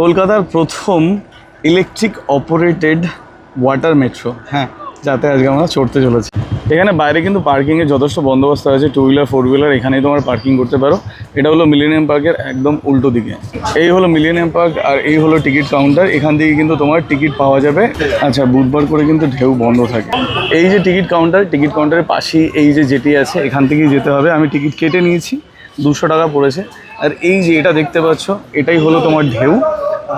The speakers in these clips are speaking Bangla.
কলকাতার প্রথম ইলেকট্রিক অপারেটেড ওয়াটার মেট্রো হ্যাঁ যাতে আজকে আমরা চড়তে চলেছি। এখানে বাইরে কিন্তু পার্কিংয়ের যথেষ্ট বন্দোবস্ত আছে টু হুইলার ফোর হুইলার এখানেই তোমার পার্কিং করতে পারো। এটা হলো মিলেনিয়াম পার্কের একদম উল্টো দিকে। এই হলো মিলেনিয়াম পার্ক আর এই হলো টিকিট কাউন্টার এখান থেকে কিন্তু তোমার টিকিট পাওয়া যাবে। আচ্ছা বুধবার করে কিন্তু ঢেউ বন্ধ থাকে। এই যে টিকিট কাউন্টার টিকিট কাউন্টারের পাশেই এই যে যেটি আছে, এখান থেকেই যেতে হবে। আমি টিকিট কেটে নিয়েছি, দুশো টাকা পড়েছে। আর এই যে এটা দেখতে পাচ্ছ, এটাই হলো তোমার ঢেউ।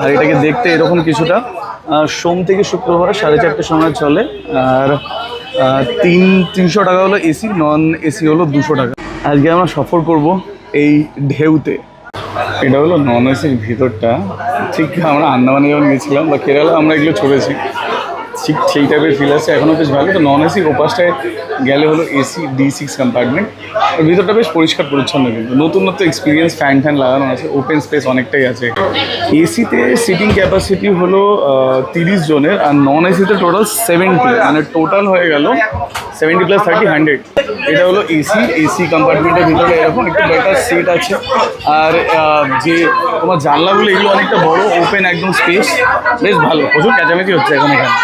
আর এটাকে দেখতে এরকম কিছুটা। সোম থেকে শুক্রবার সাড়ে চারটের সময় চলে। আর তিন, তিনশো টাকা হলো এসি, নন এসি হলো দুশো টাকা। আজকে আমরা সফর করব এই ঢেউতে। এটা হলো নন এসির ভিতরটা। ঠিক আমরা আন্দামানে যখন গেছিলাম, বা কেরালা আমরা এগুলো চড়েছি ঠিক সেই টাইপের ফিল আছে। এখনও বেশ ভালো। তো নন এসি ওপাসটায় গেলে হলো এসি ডি সিক্স কম্পার্টমেন্ট ভিতরটা বেশ পরিষ্কার, পরিচ্ছন্ন কিন্তু। নতুন নতুন এক্সপিরিয়েন্স ফ্যান ফ্যান লাগানো আছে। ওপেন স্পেস অনেকটাই আছে। এসিতে সিটিং ক্যাপাসিটি হলো তিরিশ জনের। আর নন এসিতে টোটাল সেভেন্টি মানে টোটাল হয়ে গেল সেভেন্টি প্লাস থার্টি হান্ড্রেড এটা হলো এসি এসি কম্পার্টমেন্টের ভিতরে এরকম একটু বেটার সিট আছে। আর যে তোমার জানলাগুলো এগুলো অনেকটা বড় ওপেন একদম স্পেস বেশ ভালো প্রচুর ক্যাচামেচি হচ্ছে এখন এখানে।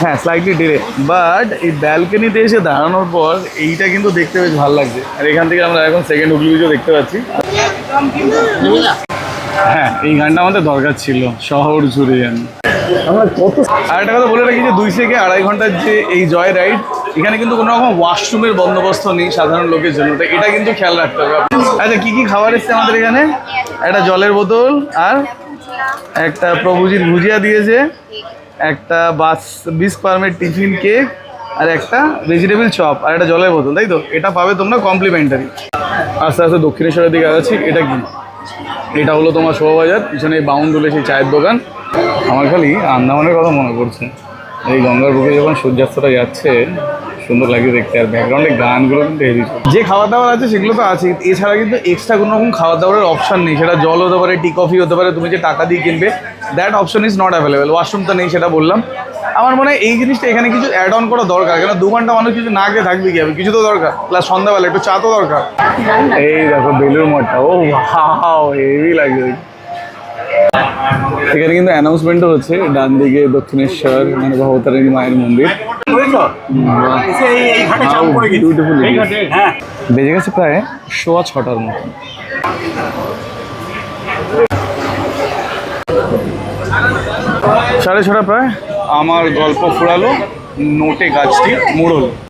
হ্যাঁ স্লাইটলি ডিরে বাট এই ব্যালকনিতে এসে দাঁড়ানোর পর এইটা কিন্তু দেখতে বেশ ভালো লাগছে। আর এখান থেকে আমরা এখন সেকেন্ড হুগলি ব্রিজও দেখতে পাচ্ছি। হ্যাঁ এই গানটা আমাদের দরকার ছিল শহর জুড়ে কত আর একটা কথা বলে রাখি যে দুই থেকে আড়াই ঘণ্টার যে এই জয় রাইড এখানে কিন্তু কোনো রকম ওয়াশরুমের বন্দোবস্ত নেই সাধারণ লোকের জন্য। তো এটা কিন্তু খেয়াল রাখতে হবে আচ্ছা কি কি খাবার এসছে আমাদের এখানে? একটা জলের বোতল আর একটা প্রভুজির ভুজিয়া দিয়েছে, একটা বাস বিশ পারমের টিফিন কেক আর একটা ভেজিটেবল চপ আর একটা জলের বোতল, তাই তো? এটা পাবে তোমরা কমপ্লিমেন্টারি আস্তে আস্তে দক্ষিণেশ্বরের দিকে আগাচ্ছি, এটা কি? এটা হলো তোমার শোভাবাজার, পিছনে বাউন্ডুলে সেই চায়ের দোকান। আমার খালি আন্দামানের কথা মনে পড়ছে। এই গঙ্গার বুকে যখন সূর্যাস্তটা যাচ্ছে সুন্দর লাগে দেখতে। আর ব্যাকগ্রাউন্ডে গানগুলো কিন্তু হেভি যে খাবার দাবার আছে সেগুলো তো আছে এছাড়া কিন্তু এক্সট্রা কোনো রকম খাবার দাবারের অপশন নেই। সেটা জল হতে পারে টি কফি হতে পারে তুমি যে টাকা দিয়ে কিনবে that option is not available washroom তো নেই সেটা বললাম। আমার মনে হয় এই জিনিসটা এখানে কিছু অ্যাড অন করা দরকার। কেন দু ঘণ্টা মানুষ কিছু না খেয়ে থাকবে কি? হবে কিছু তো দরকার। প্লাস সন্ধ্যাবেলা একটু চা তো দরকার। এই দেখো বেলুর মঠটা। ও হাও হেভি লাগছে এখানে কিন্তু অ্যানাউন্সমেন্টও হচ্ছে ডান দিকে দক্ষিণেশ্বর মানে ভবতারিণী মায়ের মন্দির। বিউটিফুল বেজে গেছে প্রায় সোয়া ছটার মতন সাড়ে ছটা প্রায়। আমার গল্প ফুরালো নোটে গাছটি মুড়ল।